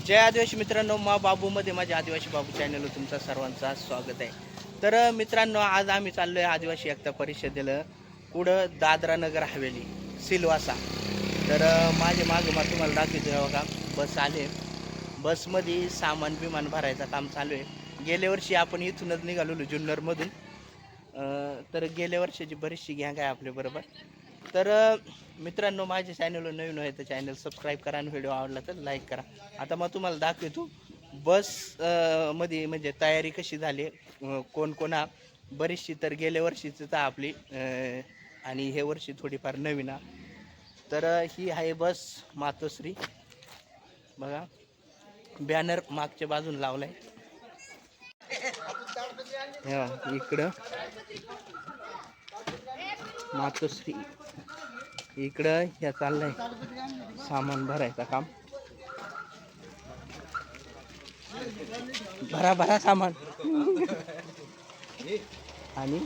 जय आदिवासी मित्रांनो मा बाबूमध्ये माझ्या आदिवासी बाबू चॅनलवर तुमचा सर्वांचा स्वागत आहे. तर मित्रांनो आज आम्ही चाललो आहे आदिवासी एकता परिषदेला कुठं दादरा नगर हवेली सिलवासा. तर माझ्या माझे मागं मा तुम्हाला दाखवतो बघा बस आले. बसमध्ये सामान बिमान भरायचं काम चालू आहे. गेल्या वर्षी आपण इथूनच निघालेलो जुन्नरमधून. तर गेल्या वर्षाची बरीचशी गँग आहे आपल्याबरोबर तर मित्रांनो माझ्या चॅनलवर नवीन आहे तर चॅनल सबस्क्राईब करा आणि व्हिडिओ आवडला तर लाईक करा. आता मग तुम्हाला दाखवतो बसमध्ये म्हणजे तयारी कशी झाली कोणकोणा कोण कोणा बरीचशी तर गेल्या वर्षीच तर आपली आणि हे वर्षी थोडीफार नवीन तर ही आहे बस मातोश्री. बघा बॅनर मागच्या बाजून लावलाय. आहे इकडं. मातोश्री. इकडं ह्या चाललंय. सामान भरायचं काम. भरा भरा सामान. आणि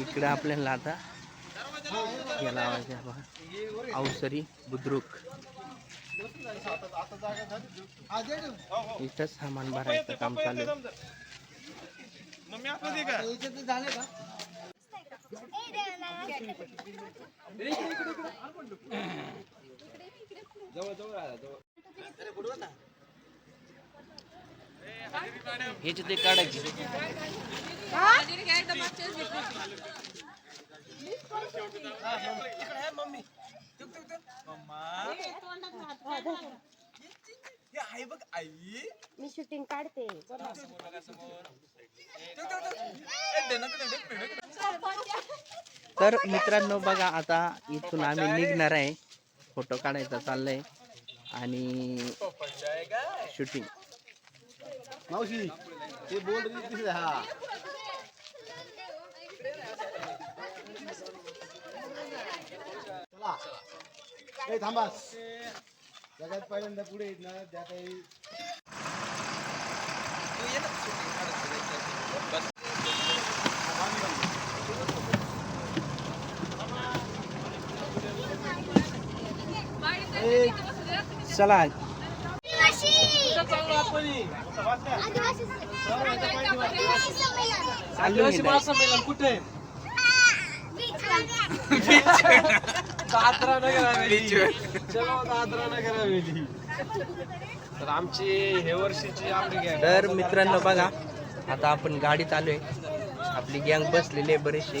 इकडं आपल्याला आता हे लावायचं आहे बघा. अवसरी बुद्रुक. इथं सामान भरायचं काम चालू आहे. ह्याची ते काढायची मी शूटिंग काढते बोला. तर मित्रांनो बघा आता इथून आम्ही निघणार आहे. फोटो काढायचा चाललंय. आणि शूटिंग मावशी ते बोल हा. चला. ए थांबास सगळ्यात पहिल्यांदा पुढे येत ना त्या काही चला. तर आमची हे वर्षीची आपली गॅंग. तर मित्रांनो बघा आता आपण गाडीत आलोय. आपली गँग बसलेली आहे बरीचशी.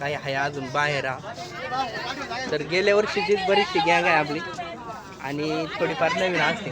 काही आहे अजून बाहेर. तर गेल्या वर्षीचीच बरीचशी गँग आहे आपली. आणि थोडीफार नवीन असते.